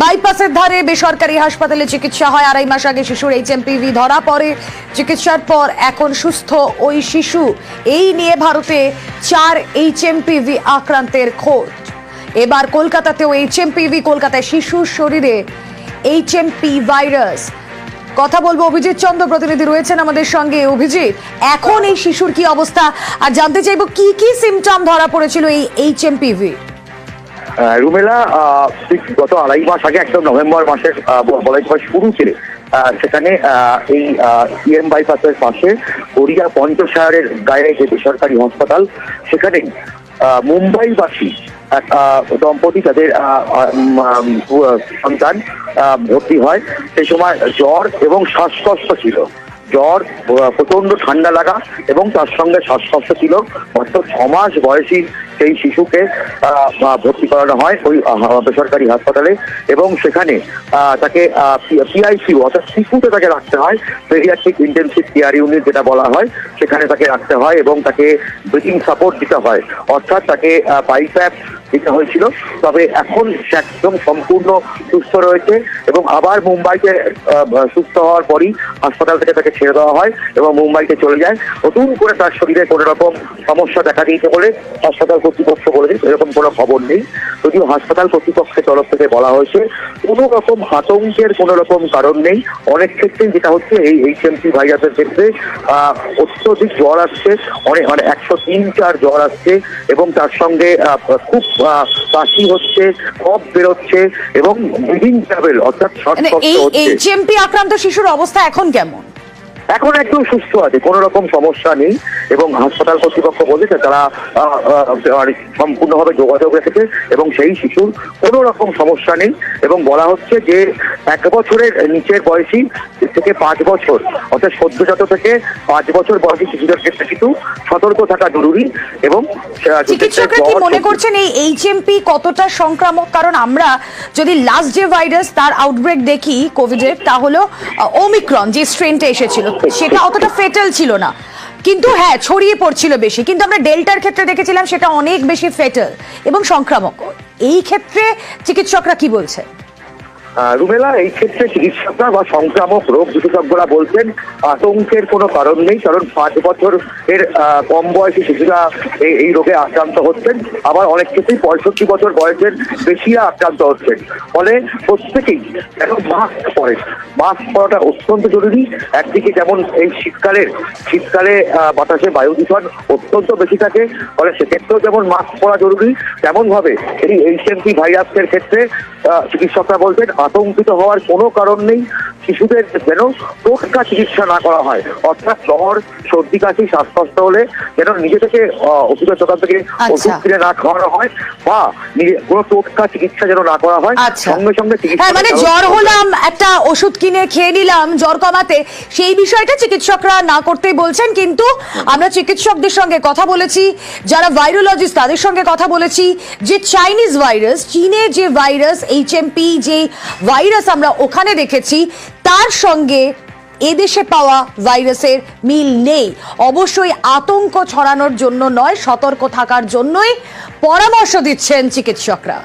বাইপাসের ধারে বেসরকারি হাসপাতালে চিকিৎসা হয়। আড়াই মাস আগে শিশুর এইচএমপিভি ধরা পড়ে। চিকিৎসার পর এখন সুস্থ ওই শিশু। এই নিয়ে ভারতে চার এইচএমপিভি আক্রান্তের খোঁজ। এবার কলকাতাতেও এইচএমপিভি, কলকাতায় শিশুর শরীরে এইচএমপি ভাইরাস। কথা বলব অভিজিৎ চন্দ্র, প্রতিনিধি রয়েছেন আমাদের সঙ্গে। অভিজিৎ, এখন এই শিশুর কি অবস্থা? আর জানতে চাইব কি কি সিমটম ধরা পড়েছিল এই এইচএমপিভি? রুমেলা গত আড়াই মাস আগে, একদম নভেম্বর মাসের বলাই মাস শুরু ছিল। সেখানে এই সিএম বাইপাসের পাশে গড়িয়া পঞ্চশায়ারের গায়ে যে বেসরকারি হাসপাতাল, সেখানে মুম্বাইবাসী এক দম্পতি তাদের সন্তান ভর্তি হয়। সেই সময় জ্বর এবং শ্বাসকষ্ট ছিল। জ্বর প্রচণ্ড ঠান্ডা লাগা এবং তার সঙ্গে শ্বাসকষ্ট ছিল। মাত্র ছ মাস বয়সী সেই শিশুকে ভর্তি করানো হয় ওই বেসরকারি হাসপাতালে এবং সেখানে তাকে পিআইসিউ অর্থাৎ শিশুতে তাকে রাখতে হয় পেরিয়াট্রিক ইন্টেনসিভ কেয়ার ইউনিট যেটা বলা হয়, সেখানে তাকে রাখতে হয় এবং তাকে ব্রিথিং সাপোর্ট দিতে হয়। অর্থাৎ তাকে পাইপ্যাপ দিতে হয়েছিল। তবে এখন সে একদম সম্পূর্ণ সুস্থ রয়েছে এবং আবার মুম্বাইতে সুস্থ হওয়ার পরই হাসপাতাল থেকে তাকে ছেড়ে দেওয়া হয় এবং মুম্বাইতে চলে যায়। নতুন করে তার শরীরে কোনো রকম সমস্যা দেখা দিয়েছে বলে হাসপাতাল কর্তৃপক্ষ বলেছে। এরকম কোনো খবর নেই। যদিও হাসপাতাল কর্তৃপক্ষের তরফ থেকে বলা হয়েছে, কোনো রকম আতঙ্কের কোনো রকম কারণ নেই। অনেক ক্ষেত্রে যেটা হচ্ছে, এই এইচএমসি ভাইরাসের ক্ষেত্রে অত্যধিক জ্বর আসছে। অনেক মানে একশো তিন চার জ্বর আসছে এবং তার সঙ্গে খুব কাশি হচ্ছে কফ বেরোচ্ছে এবং ব্রিদিং ট্রাভেল অর্থাৎ মানে এই এইচএমপি আক্রান্ত শিশুর অবস্থা এখন কেমন? এখন একদম সুস্থ আছে কোনো রকম সমস্যা নেই এবং হাসপাতাল কর্তৃপক্ষ বলেছে তারা সম্পূর্ণভাবে যোগাযোগ রেখেছে এবং সেই শিশুর কোনো রকম সমস্যা নেই এবং বলা হচ্ছে যে এক বছরের নিচের বয়সী থেকে পাঁচ বছর অর্থাৎ সদ্যজাত থেকে পাঁচ বছর বয়সী শিশুদের ক্ষেত্রে কিন্তু সতর্ক থাকা জরুরি এবং চিকিৎসকরা কি মনে করছেন এই এইচএমপি কতটা সংক্রামক? কারণ আমরা যদি লাস্ট যে ভাইরাস তার আউটব্রেক দেখি কোভিডের তা হলো ওমিক্রন যে স্ট্রেনটা এসেছিল সেটা অতটা ফেটাল ছিল না। কিন্তু হ্যাঁ ছড়িয়ে পড়ছিল বেশি। কিন্তু আমরা ডেল্টার ক্ষেত্রে দেখেছিলাম সেটা অনেক বেশি ফেটাল এবং সংক্রামক। এই ক্ষেত্রে চিকিৎসকরা কি বলছে? রুমেলা এই ক্ষেত্রে চিকিৎসকরা বা সংক্রামক রোগ বিশেষজ্ঞরা বলছেন, আতঙ্কের কোনো কারণ নেই, কারণ পাঁচ বছর এর কম বয়সী শিশুরা এই রোগে আক্রান্ত হচ্ছেন। আবার অনেক ক্ষেত্রেই পঁয়ষট্টি বছর বয়সের বেশিরা আক্রান্ত হচ্ছেন। ফলে প্রত্যেকেই যেন মাস্ক পরে। মাস্ক পরাটা অত্যন্ত জরুরি। একদিকে যেমন এই শীতকালের, শীতকালে বাতাসে বায়ু দূষণ অত্যন্ত বেশি থাকে, ফলে সেক্ষেত্রেও যেমন মাস্ক পরা জরুরি তেমন ভাবে এই এইচএমপি ভাইরাসের ক্ষেত্রে চিকিৎসকরা বলছেন আতঙ্কিত হওয়ার কোনো কারণ নেই। শিশুদের যেন টোটকা চিকিৎসা না করা হয়। অর্থাৎ জ্বর সর্দি কাশি শ্বাসকষ্ট হলে যেন নিজে থেকে ওষুধের দোকান থেকে আচ্ছা। ওষুধ কিনে না খাওয়ানো হয় বা কোনো টোটকা চিকিৎসা যেন না করা হয় আচ্ছা। সঙ্গে সঙ্গে চিকিৎসা হ্যাঁ মানে জ্বর হলাম একটা ওষুধ কিনে খেয়ে নিলাম জ্বর কমাতে সেই বিষয়টা চিকিৎসকরা না করতেই বলছেন কিন্তু আমরা চিকিৎসকদের সঙ্গে কথা বলেছি যারা ভাইরোলজিস্ট তাদের সঙ্গে কথা বলেছি যে চাইনিজ ভাইরাস চীনে যে ভাইরাস এইচএমপি যে ভাইরাস আমরা ওখানে দেখেছি তার সঙ্গে এদেশে পাওয়া ভাইরাসের মিল নেই। অবশ্যই আতঙ্ক ছড়ানোর জন্য নয়, সতর্ক থাকার জন্যই পরামর্শ দিচ্ছেন চিকিৎসকরা।